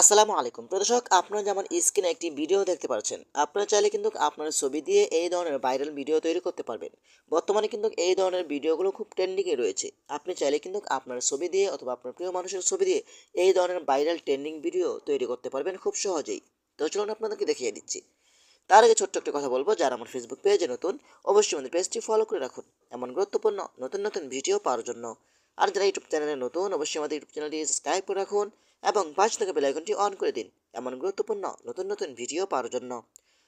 আসসালামু আলাইকুম। প্রদর্শক আপনারা যেমন স্ক্রিনে একটি ভিডিও দেখতে পাচ্ছেন, আপনারা চাইলে কিন্তু আপনার ছবি দিয়ে এই ধরনের ভাইরাল ভিডিও তৈরি করতে পারবেন। বর্তমানে কিন্তু এই ধরনের ভিডিওগুলো খুব ট্রেন্ডিংয়ে রয়েছে। আপনি চাইলে কিন্তু আপনার ছবি দিয়ে অথবা আপনার প্রিয় মানুষের ছবি দিয়ে এই ধরনের ভাইরাল ট্রেন্ডিং ভিডিও তৈরি করতে পারবেন খুব সহজেই। তো চলুন আপনাদেরকে দেখিয়ে দিচ্ছি। তার আগে ছোট্ট একটা কথা বলব, যারা আমার ফেসবুক পেজে নতুন, অবশ্যই আমাদের পেজটি ফলো করে রাখুন। এমন গুরুত্বপূর্ণ, নতুন নতুন ভিডিও পাওয়ার জন্য। আর যারা ইউটিউব চ্যানেলে নতুন, অবশ্যই আমাদের ইউটিউব চ্যানেলটি সাবস্ক্রাইব করে রাখুন এবং পাঁচ থেকে বেল আইকনটি অন করে দিন, এমন গুরুত্বপূর্ণ নতুন নতুন ভিডিও পাওয়ার জন্য।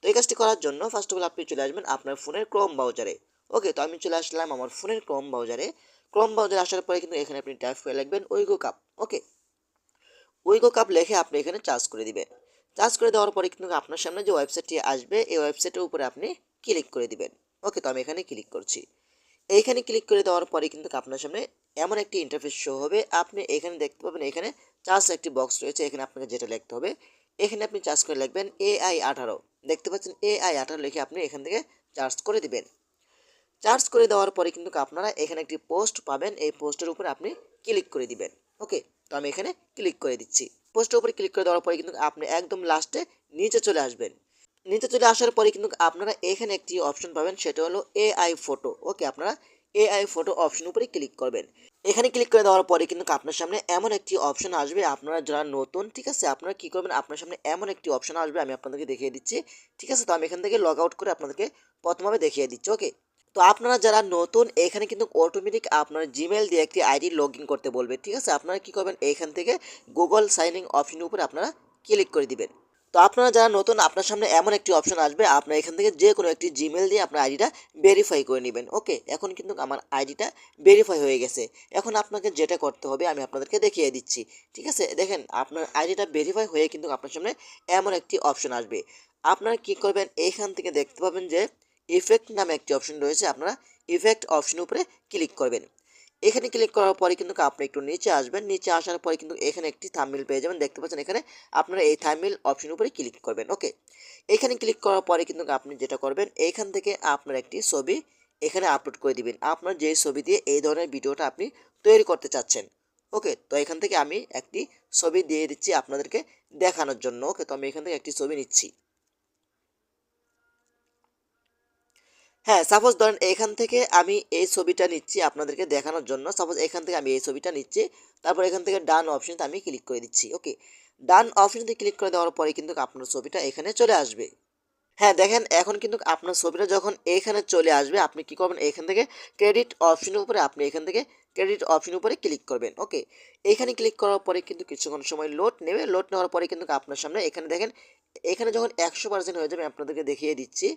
তো এই কাজটি করার জন্য ফার্স্ট অফ অল আপনি চলে আসবেন আপনার ফোনের ক্রোম ব্রাউজারে ওকে তো আমি চলে আসলাম আমার ফোনের ক্রোম ব্রাউজারে ক্রোম ব্রাউজারে আসার পরে কিন্তু এখানে আপনি টাইপ করে লিখবেন Wego cup okay Wego cup লিখে আপনি এখানে চার্জ করে দিবেন। চার্জ করে দেওয়ার পরে কিন্তু আপনার সামনে যে ওয়েবসাইটটি আসবে, এই ওয়েবসাইটের উপরে আপনি ক্লিক করে দিবেন। ওকে তো আমি এখানে ক্লিক করছি। এইখানে ক্লিক করে দেওয়ার পরে কিন্তু আপনার সামনে এমন একটি ইন্টারফেস শো হবে। আপনি এখানে দেখতে পাবেন এখানে চার্জ একটি বক্স রয়েছে, এখানে আপনাকে যেটা লিখতে হবে। এখানে আপনি চার্জ করে লিখবেন এআই আঠারো। দেখতে পাচ্ছেন এআই আঠারো লিখে আপনি এখান থেকে চার্জ করে দিবেন। চার্জ করে দেওয়ার পরে কিন্তু আপনারা এখানে একটি পোস্ট পাবেন। এই পোস্টের উপরে আপনি ক্লিক করে দিবেন। ওকে তো আমি এখানে ক্লিক করে দিচ্ছি। পোস্টের উপরে ক্লিক করে দেওয়ার পরে কিন্তু আপনি একদম লাস্টে নিচে চলে আসবেন। নিচে চলে আসার পরে কিন্তু আপনারা এখানে একটি অপশন পাবেন, সেটা হলো এআই ফটো ওকে আপনারা এআই ফটো অপশন উপরে ক্লিক করবেন। এখানে ক্লিক করে দেওয়ার পরে কিন্তু আপনার সামনে এমন একটি অপশন আসবে। আপনারা যারা নতুন, ঠিক আছে, আপনারা কী করবেন? আপনার সামনে এমন একটি অপশন আসবে, আমি আপনাদেরকে দেখিয়ে দিচ্ছি। ঠিক আছে, তো আমি এখান থেকে লগ আউট করে আপনাদেরকে প্রথমভাবে দেখিয়ে দিচ্ছি ওকে তো আপনারা যারা নতুন, এখানে কিন্তু অটোমেটিক আপনার জিমেল দিয়ে একটি আইডি লগ ইন করতে বলবে। ঠিক আছে, আপনারা কী করবেন? এখান থেকে গুগল সাইনিং অপশনের উপরে আপনারা ক্লিক করে দিবেন। তো আপনারা যারা নতুন, আপনার সামনে এমন একটি অপশন আসবে, আপনার এখান থেকে যে কোনো একটি জিমেল দিয়ে আপনার আইডিটা ভেরিফাই করে নেবেন ওকে এখন কিন্তু আমার আইডিটা ভেরিফাই হয়ে গেছে। এখন আপনাকে যেটা করতে হবে, আমি আপনাদেরকে দেখিয়ে দিচ্ছি, ঠিক আছে? দেখেন, আপনার আইডিটা ভেরিফাই হয়ে কিন্তু আপনার সামনে এমন একটি অপশন আসবে। আপনারা কি করবেন এইখান থেকে দেখতে পাবেন যে ইফেক্ট নামে একটি অপশন রয়েছে, আপনারা ইফেক্ট অপশনের উপরে ক্লিক করবেন। এখানে ক্লিক করার পরে কিন্তু আপনি একটু নিচে আসবেন। নিচে আসার পরে কিন্তু এখানে একটি থামমিল পেয়ে যাবেন। দেখতে পাচ্ছেন এখানে আপনারা এই থামমিল অপশন উপরে ক্লিক করবেন। ওকে এখানে ক্লিক করার পরে কিন্তু আপনি যেটা করবেন এইখান থেকে আপনার একটি ছবি এখানে আপলোড করে দিবেন। আপনার যে ছবি দিয়ে এই ধরনের ভিডিওটা আপনি তৈরি করতে চাচ্ছেন। ওকে তো এখান থেকে আমি একটি ছবি দিয়ে দিচ্ছি আপনাদেরকে দেখানোর জন্য। ওকে তো আমি এখান থেকে একটি ছবি নিচ্ছি। হ্যাঁ সাপোজ ধরেন এখান থেকে আমি এই ছবিটা নিচ্ছি আপনাদেরকে দেখানোর জন্য। সাপোজ এখান থেকে আমি এই ছবিটা নিচ্ছি, তারপর এখান থেকে ডান অপশনতে আমি ক্লিক করে দিচ্ছি ওকে ডান অপশনতে ক্লিক করে দেওয়ার পরে কিন্তু আপনার ছবিটা এখানে চলে আসবে। হ্যাঁ দেখেন এখন কিন্তু আপনার ছবিটা যখন এখানে চলে আসবে, আপনি কি করবেন? এখান থেকে ক্রেডিট অপশনের উপরে আপনি এখান থেকে ক্রেডিট অপশনের উপরে ক্লিক করবেন ওকে এখানে ক্লিক করার পরে কিন্তু কিছুক্ষণ সময় লোড নেবে। লোড নেওয়ার পরে কিন্তু আপনার সামনে এখানে দেখেন, এখানে যখন একশো পার্সেন্ট হয়ে যাবে আপনাদেরকে দেখিয়ে দিচ্ছি।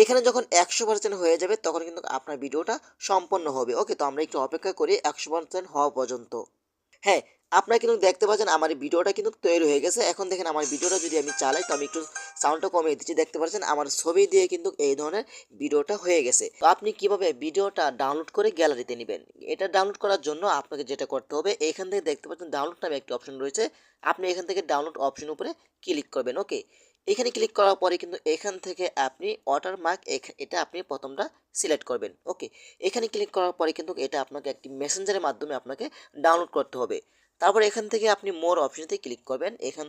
এখানে যখন একশো পার্সেন্ট হয়ে যাবে, তখন কিন্তু আপনার ভিডিওটা সম্পন্ন হবে। ওকে তো আমরা একটু অপেক্ষা করি একশো পার্সেন্ট হওয়া পর্যন্ত। হ্যাঁ আপনারা কিন্তু দেখতে পাচ্ছেন আমার ভিডিওটা কিন্তু তৈরি হয়ে গেছে। এখন দেখেন আমার ভিডিওটা যদি আমি চালাই, তো আমি একটু সাউন্ডটা কমিয়ে দিচ্ছি। দেখতে পাচ্ছেন আমার ছবি দিয়ে কিন্তু এই ধরনের ভিডিওটা হয়ে গেছে। তো আপনি কীভাবে ভিডিওটা ডাউনলোড করে গ্যালারিতে নেবেন? এটা ডাউনলোড করার জন্য আপনাকে যেটা করতে হবে, এখান থেকে দেখতে পাচ্ছেন ডাউনলোড নামে একটি অপশন রয়েছে। আপনি এখান থেকে ডাউনলোড অপশন উপরে ক্লিক করবেন। ওকে এখানে ক্লিক করার পরে কিন্তু এখান থেকে আপনি ওয়াটার মার্ক এটা আপনি প্রথমটা সিলেক্ট করবেন ওকে এখানে ক্লিক করার পরে কিন্তু এটা আপনাকে একটি মেসেঞ্জারের মাধ্যমে আপনাকে ডাউনলোড করতে হবে। তারপর এখান থেকে আপনি মোর অপশনতে ক্লিক করবেন। এখান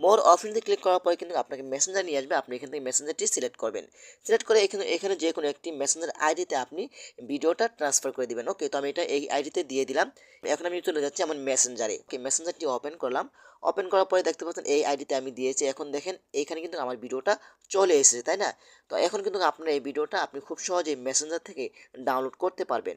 মোর অপশনতে ক্লিক করার পরে কিন্তু আপনাকে মেসেঞ্জার নিয়ে আসবে। আপনি এখান থেকে মেসেঞ্জারটি সিলেক্ট করবেন। সিলেক্ট করে এখানে এখানে যে কোনো একটি মেসেঞ্জার আইডিতে আপনি ভিডিওটা ট্রান্সফার করে দিবেন। ওকে তো আমি এটা এই আইডিতে দিয়ে দিলাম। এখন আমি চলে যাচ্ছি আমার মেসেঞ্জারে ওকে মেসেঞ্জারটি ওপেন করলাম। ওপেন করার পরে দেখতে পাচ্ছেন এই আইডিতে আমি দিয়েছি। এখন দেখেন, এখানে কিন্তু আমার ভিডিওটা চলে এসেছে, তাই না? তো এখন কিন্তু আপনার এই ভিডিওটা আপনি খুব সহজেই মেসেঞ্জার থেকে ডাউনলোড করতে পারবেন।